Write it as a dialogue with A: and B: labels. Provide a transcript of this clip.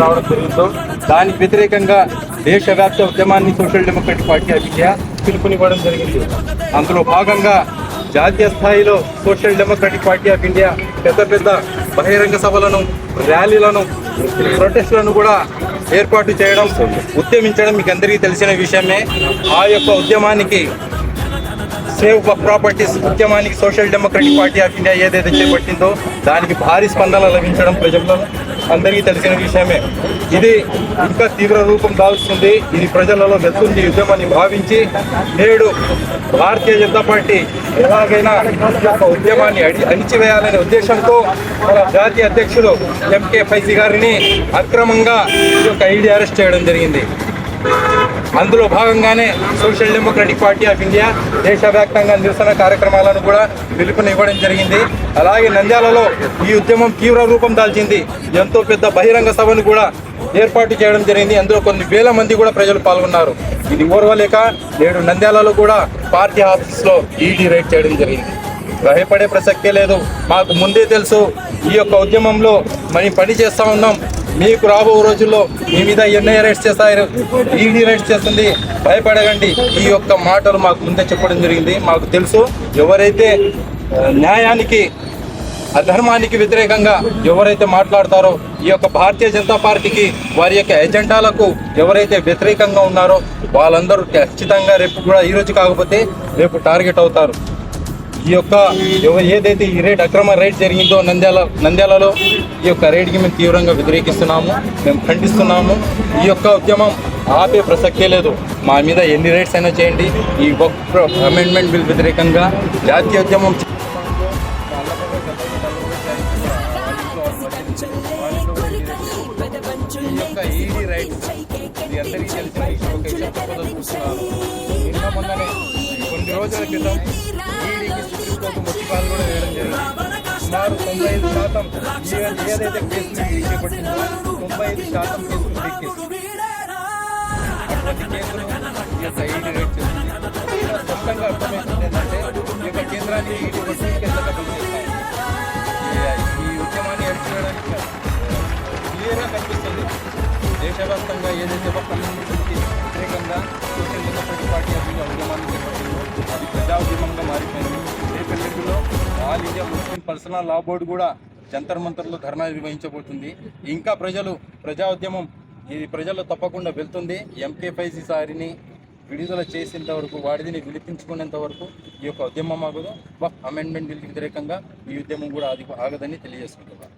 A: రావడం జరిగిందో దానికి వ్యతిరేకంగా దేశవ్యాప్త ఉద్యమాన్ని Social Democratic Party of India పిలుపునివ్వడం జరిగింది. అందులో భాగంగా జాతీయ స్థాయిలో Social Democratic Party of India పెద్ద పెద్ద బహిరంగ సభలను ర్యాలీలను ప్రొటెస్టులను కూడా ఏర్పాటు చేయడం ఉద్యమించడం మీకు అందరికీ తెలిసిన విషయమే. ఆ యొక్క ఉద్యమానికి సేవ్ ప్రాపర్టీస్ ఉద్యమానికి Social Democratic Party of India ఏదైతే చేపట్టిందో దానికి భారీ స్పందన లభించడం ప్రజల్లో. అందరికీ తెలిసిన విషయమే. ఇది ఇంకా తీవ్ర రూపం దాల్చుతుంది ఇది ప్రజలలో వెళ్తుంది ఉద్యమాన్ని భావించి నేడు భారతీయ జనతా పార్టీ ఎలాగైనా యొక్క ఉద్యమాన్ని అడి అణిచివేయాలనే ఉద్దేశంతో మన జాతీయ అధ్యక్షులు ఎంకే ఫైజీ గారిని అక్రమంగా ఈ యొక్క ఐడి అరెస్ట్ చేయడం జరిగింది. అందులో భాగంగానే Social Democratic Party of India దేశవ్యాప్తంగా నిరసన కార్యక్రమాలను కూడా పిలుపునివ్వడం జరిగింది. అలాగే నంద్యాలలో ఈ ఉద్యమం తీవ్ర రూపం దాల్చింది. ఎంతో పెద్ద బహిరంగ సభను కూడా ఏర్పాటు చేయడం జరిగింది. అందులో కొన్ని వేల మంది కూడా ప్రజలు పాల్గొన్నారు. ఇది ఓర్వలేక నేడు నంద్యాలలో కూడా పార్టీ ఆఫీస్లో ఈడీ రైడ్ చేయడం జరిగింది. భయపడే ప్రసక్తే లేదు. మాకు ముందే తెలుసు ఈ యొక్క ఉద్యమంలో మనం పని చేస్తూ ఉన్నాం. మీకు రాబో రోజుల్లో మీ మీద ఎన్ఐ రైట్స్ చేస్తారు ఈడీ రైట్స్ చేస్తుంది భయపడకండి. ఈ యొక్క మాటలు మాకు ముందే చెప్పడం జరిగింది. మాకు తెలుసు ఎవరైతే ఆ, న్యాయానికి అధర్మానికి వ్యతిరేకంగా ఎవరైతే మాట్లాడతారో ఈ యొక్క భారతీయ జనతా పార్టీకి వారి యొక్క ఎజెండాలకు ఎవరైతే వ్యతిరేకంగా ఉన్నారో వాళ్ళందరూ ఖచ్చితంగా రేపు కూడా ఈరోజు కాకపోతే రేపు టార్గెట్ అవుతారు. ఈ యొక్క ఏదైతే ఈ రేట్ అక్రమ రేట్ జరిగిందో నంద్యాల నంద్యాలలో ఈ యొక్క రేట్కి మేము తీవ్రంగా వ్యతిరేకిస్తున్నాము మేము ఖండిస్తున్నాము ఈ యొక్క ఉద్యమం ఆపే ప్రసక్తే లేదు మా మీద ఎన్ని రేట్స్ అయినా చేయండి ఈ అమెండ్మెంట్ బిల్ వ్యతిరేకంగా జాతీయ ఉద్యమం ఈ యొక్క తెలిసిన కొన్ని రోజుల క్రితం ఈడీకి సుప్రీంకోర్టు ముత్తిపాలు కూడా వేయడం జరిగింది సుమారు తొంభై ఐదు శాతం ఏదైతే కేసులు ఈడీ చేపట్టిందో తొంభై ఐదు శాతం కేసులు అటువంటి కేసులు ఈ యొక్క ఈడీ రేట్ చేస్తుంది స్పష్టంగా అర్థమవుతుంది ఏంటంటే ఈ యొక్క కేంద్రాన్ని ఈడీ పనిచేస్తాయి ఈ- ఉద్యమాన్ని అడ్డుకోవడానికి క్లియర్గా కనిపిస్తుంది. దేశవ్యాప్తంగా ఏదైతే ఒక All India Muslim Personal Law Board కూడా జంతర్ మంతర్లో ధర్నా నిర్వహించబోతుంది. ఇంకా ప్రజలు ప్రజా ఉద్యమం ఇది ప్రజల్లో తప్పకుండా వెళ్తుంది. ఎంకే ఫైజీ సారిని విడుదల చేసేంత వరకు వాడిని విలిపించుకునేంత వరకు ఈ యొక్క ఉద్యమం ఆగదు. అమెండ్మెంట్ బిల్కి వ్యతిరేకంగా ఈ ఉద్యమం కూడా అది ఆగదని తెలియజేసుకుంటున్నారు